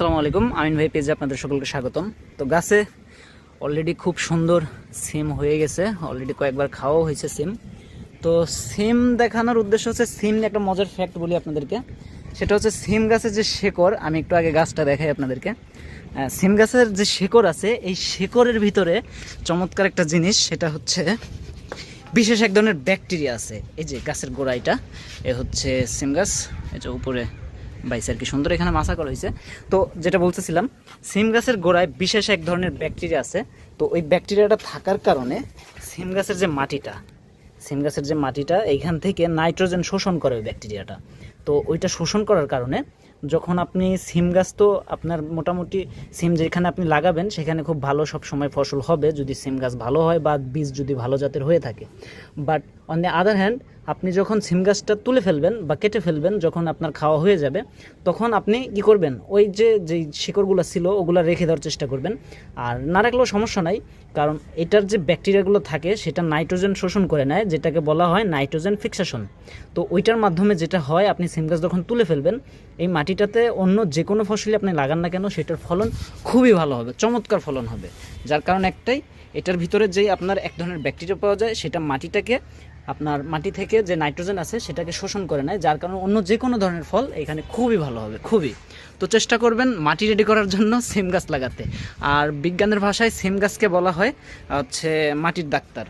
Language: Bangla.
আসসালামু আলাইকুম। আমিন ভাই পেজে আপনাদের সকলকে স্বাগতম। তো গাছে অলরেডি খুব সুন্দর সিম হয়ে গেছে। অলরেডি কয়েকবার খাওয়াও হয়েছে সিম। তো সিম দেখানোর উদ্দেশ্য হচ্ছে সিম নিয়ে একটা মজার ফ্যাক্ট বলি আপনাদেরকে। সেটা হচ্ছে সিম গাছের যে শেকড়, আমি একটু আগে গাছটা দেখাই আপনাদেরকে। সিম গাছের যে শেকড় আছে, এই শেকড়ের ভিতরে চমৎকার একটা জিনিস, সেটা হচ্ছে বিশেষ এক ধরনের ব্যাকটেরিয়া আছে। এই যে গাছের গোড়াইটা, এ হচ্ছে সিম গাছ যে উপরে বাইস আর কি, সুন্দর এখানে মাছা করা হয়েছে। তো যেটা বলতেছিলাম, সিম গাছের গোড়ায় বিশেষ এক ধরনের ব্যাকটেরিয়া আছে। তো ওই ব্যাকটেরিয়াটা থাকার কারণে সিম গাছের যে মাটিটা, সিম গাছের যে মাটিটা, এইখান থেকে নাইট্রোজেন শোষণ করে ওই ব্যাকটেরিয়াটা। তো ওইটা শোষণ করার কারণে যখন আপনি সিম গাছ তো আপনার মোটামুটি সিম যেখানে আপনি লাগাবেন, সেখানে খুব ভালো সব সময় ফসল হবে যদি সিম গাছ ভালো হয় বা বীজ যদি ভালো জাতের হয়ে থাকে। But on the other hand আপনি যখন সিম গাছটা তুলে ফেলবেন বা কেটে ফেলবেন, যখন আপনার খাওয়া হয়ে যাবে, তখন আপনি কি করবেন? ওই যে যেই শিকড়গুলো ছিল, ওগুলো রেখে দেওয়ার চেষ্টা করবেন। আর না রাখলেও সমস্যা নাই, কারণ এটার যে ব্যাকটেরিয়াগুলো থাকে, সেটা নাইট্রোজেন শোষণ করে নেয়, যেটাকে বলা হয় নাইট্রোজেন ফিক্সেশন। তো ওইটার মাধ্যমে যেটা হয়, আপনি সিম গাছ যখন তুলে ফেলবেন, এই মাটিটাতে অন্য যে কোনো ফসলই আপনি লাগান না কেন, সেটার ফলন খুবই ভালো হবে, চমৎকার ফলন হবে। যার কারণ একটাই, এটার ভিতরে যেই আপনার এক ধরনের ব্যাকটেরিয়া পাওয়া যায়, সেটা মাটিটাকে আপনার মাটি থেকে যে নাইট্রোজেন আছে, সেটাকে শোষণ করে নেয়, যার কারণে অন্য যে কোনো ধরনের ফল এখানে খুবই ভালো হবে, খুবই। তো চেষ্টা করবেন মাটি রেডি করার জন্য সেম গাছ লাগাতে। আর বিজ্ঞানের ভাষায় সেম গাছকে বলা হয় হচ্ছে মাটির ডাক্তার।